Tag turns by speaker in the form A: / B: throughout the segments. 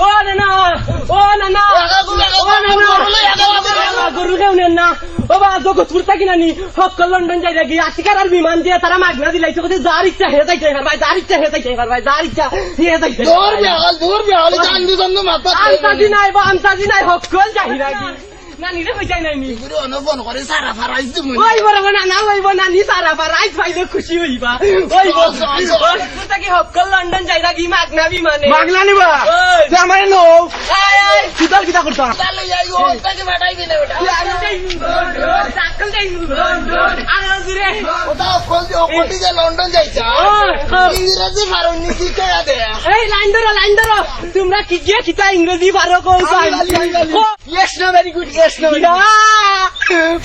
A: ও নানা ও নানা ও নানা গরু কেউ নেন না ও বা জগৎপুর থাকি নানি সকল লন্ডন যাই লাগি আশিকার আর বিমান দিয়ে তারা মাগনা দিলাইছে কোথায় যার ইচ্ছা হে যাইতে ভাই যার ইচ্ছা হে যাইতে ভাই যার ইচ্ছা হে যাইতে
B: দূর বেহাল দূর বেহাল চান্দু চান্দু মাথা
A: আমতাজি নাই বা আমতাজি নাই সকল যাই লাগি নানি রে কইতাই নাই নি
B: গুরু অনবন করে সারা ফারাইছ তুমি
A: ওই বড় নানা ওই নানি সারা পা পাইলে খুশি হইবা ওই তাকে সকল লন্ডন যাই লাগি মাগনা বিমানে
C: মাগনা নিবা যে আমার নো
A: আয় আয়
C: কিতাল কিতা করতা
B: তাহলে যাই ও তাকে বাটাই দিলে ওটা ওটা অকল যে অকলটি যে লন্ডন যাইছা ইংরেজি ফারুনি কি কয়া দে
A: এই লাইন ধরো লাইন ধরো তোমরা কি গিয়ে কিতা ইংরেজি পারো
B: আঙ্গালি। ইয়েস না ভেরি গুড ইয়েস না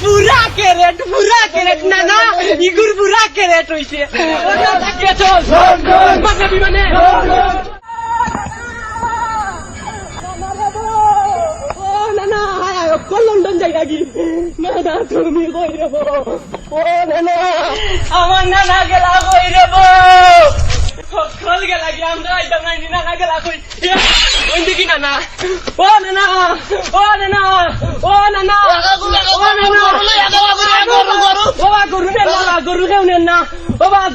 A: পুরা ক্যারেট পুরা ক্যারেট না না ইগুর পুরা ক্যারেট হইছে চল মানে অকল লন্ডন যাই নাকি না না তুমি কই ও না না আমার নানা গেলা কই সকল গেলা, কি আমরা আইতাম নাই, নানা গেলা কই? ওই দেখি নানা ও নানা ও নানা ও নানা ও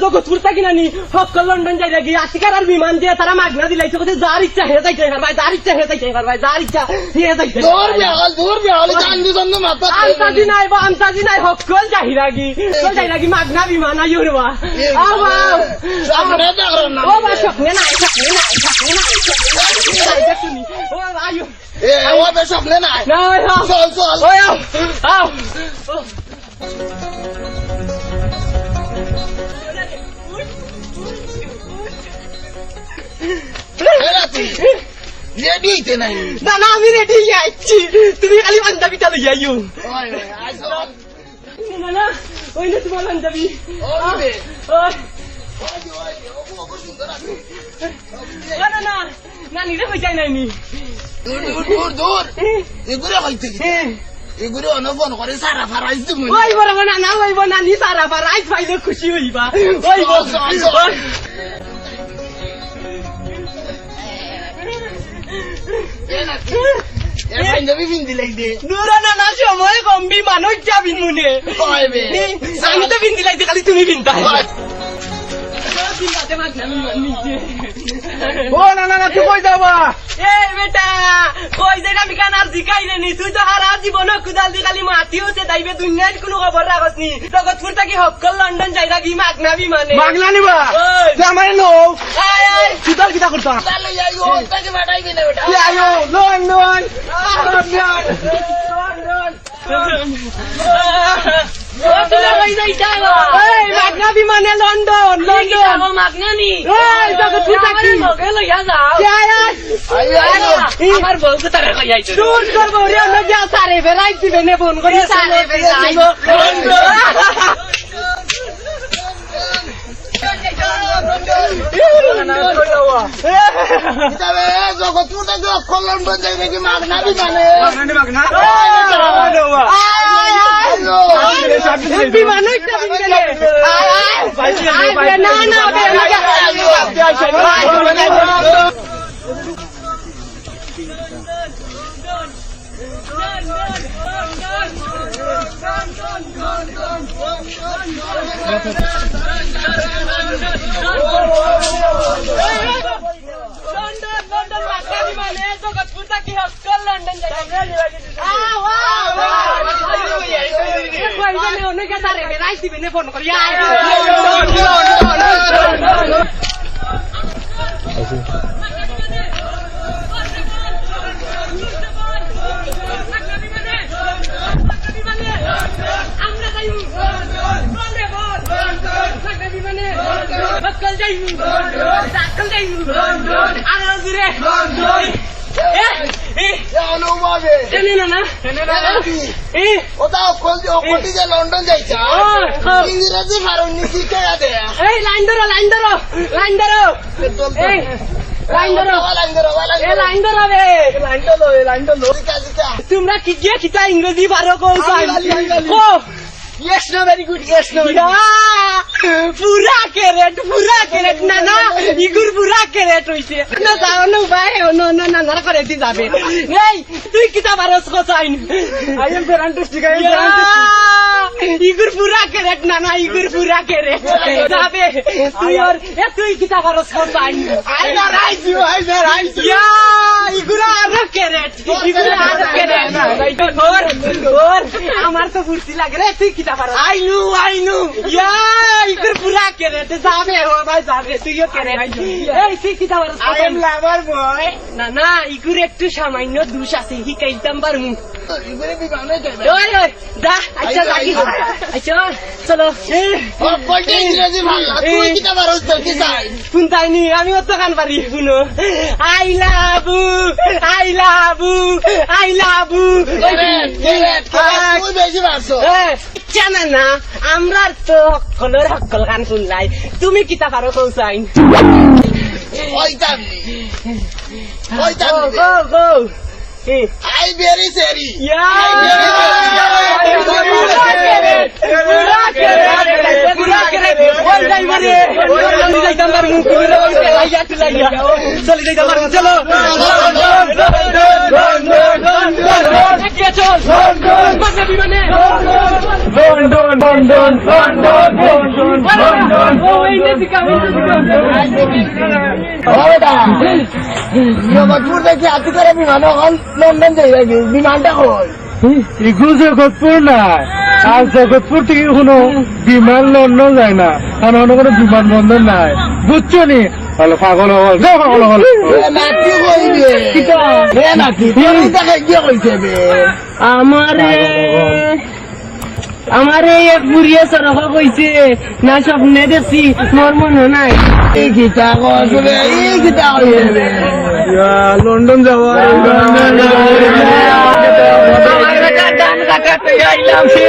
A: জগৎপুর থাকি নানি? সকল লন্ডন যাই লাগি আশিকার আর বিমান দিয়ে তারা মাগনা দিলাইছে। কোথায় যার ইচ্ছা হে যাইতে ভাই যার ইচ্ছা হে যাইতে ভাই যার ইচ্ছা হে যাইতে
B: দূর বেহাল দূর বেহাল চান্দু চান্দু মাথা
A: আমতাজি নাই বা আমতাজি নাই সকল যাই লাগি। সকল যাই লাগি মাগনা বিমান আই উড়বা আবা
B: সামনে দেখো না।
A: ও বা স্বপ্নে নাই স্বপ্নে নাই স্বপ্নে নাই স্বপ্নে নাই দেখুনি ও আয়ু
B: এ ও বে সামনে নাই।
A: না
B: চল চল।
A: ও আও আও
B: রেডি হইতে নাই।
A: না না আমি রেডি যাচ্ছি তুমি খালি পাঞ্জাবিটা লই আইও
B: ওই আইসো।
A: না না ওই না তোমার পাঞ্জাবি।
B: ওই বে
A: ওই
B: ওই। ওই ও খুব সুন্দর আছে
A: না না না না নিরে কই যাই নাই নি
B: দূর দূর দূর দূর। এগুলো হইতে এগুলো অনবন করে সারা ফারাইছ তুমি
A: ওই বড় না না ওই বড় না নি সারা পা রাইত পাইলে খুশি হইবা। ওই
B: চল, পাঞ্জাবি পিন্দি লাগবে
A: দূরা না না সময় কম বিমান যাবি মনে। আমি তো বিন্দি লাগতে খালি তুমি বিন্তা
C: ও না না না তুই কই যাবা?
A: এ বেটা কই যে আমি কান আর জিকাই নি তুই তো হারা জীবন কুদাল দি খালি মাটি হচ্ছে তাইবে দুনিয়ার কোনো খবর রাখস নি। জগৎপুর থাকি সকল লন্ডন যাই লাগি মাগনা বিমানে?
C: মাগনা নিবা? আমার নো। কিতাল কিতা করতা আয়ো।
A: এই মাগনা বিমানে লন্ডন লন্ডন।
D: আমার বউকে তারা
A: দূর করব রে সারে বেড়াই দিবে নে ফোন করি সারে বেড়াই
B: তবে জগৎপুর থেকে অক্ষর লন্ডন যাই নাকি মাগনা বিমানে
A: না না অনেক সারে বেড়াই দিবে নে ফোন করি আয় সকল যাই সকল যাই আর না না
B: যে লন্ডন যাইছা ইংরেজি ফারুনি দে
A: এই লাইন ধরো লাইন ধরো লাইন ধরো তোমরা কি গিয়ে কিতা ইংরেজি পারো। কো
C: very good. Yes, no, very good.
A: পুরা ক্যারেট পুরা ক্যারেট না না ইগুর পুরা ক্যারেট হইছে না যাও না ভাই না না না না করে দি যাবে এই তুই কিতা বারস কসাইন
C: I am fantastic. I am fantastic.
A: ইগুর পুরা ক্যারেট না না ইগুর পুরা ক্যারেট যাবে তুই আর এ তুই কিতা বারস কসাইন
C: know, right, you. I know, right.
A: ইয়া ইগুরা আর ক্যারেট ইগুরা আর ক্যারেট ওর ওর আমার তো ফুর্তি লাগে রে তুই
C: I knew, I knew.
A: ইয়া পুরা ক্যারেট যাবে ও ভাই যাবে তুইও ক্যারেট এই তুই কিতা বারস
C: I am lover boy.
A: না না ইগুর একটু সামান্য দোষ আছে শিকাইতাম পারমু।
B: যাবে
A: ওই ওই যা আচ্ছা যাকি আচ্ছা চলো।
B: ও কয়টা ইংরেজি ভালো তুই কি তা বারো কি চাই?
A: শুনতাইনি আমি অত কান পারি শুনো। I love you I love you I love you
B: তুই বেশি পারছ
A: জানা না আমরা তো সকলের সকল গান শুনলাই। তুমি কিতা পারো কৌসাইন
B: ওইতাম নি ওইতাম
A: গো
B: নি
A: গো গো।
B: আই বেরি সেরি জগৎপুর দেখি আতি করে বিমান এখন লন্ডন যাই বিমানটা কই
C: এগুলো জগৎপুর না আর জগৎপুর থেকে কোনো বিমান লন্ডন যায় না। কারণ কোনো বিমানবন্দর নাই। বুঝছ নি? হলো পাগল হল যাও পাগল হল
B: নাতি কইবে নাতি কি কইছে বে
A: আমারে আমারে এক বুড়িয়া সরহ কইছে না স্বপ্নে দেখছি মোর মনে নাই।
B: এই গীতা কইছে এই গীতা কইছে বে
C: লন্ডন যাওয়া
A: আইলাম সে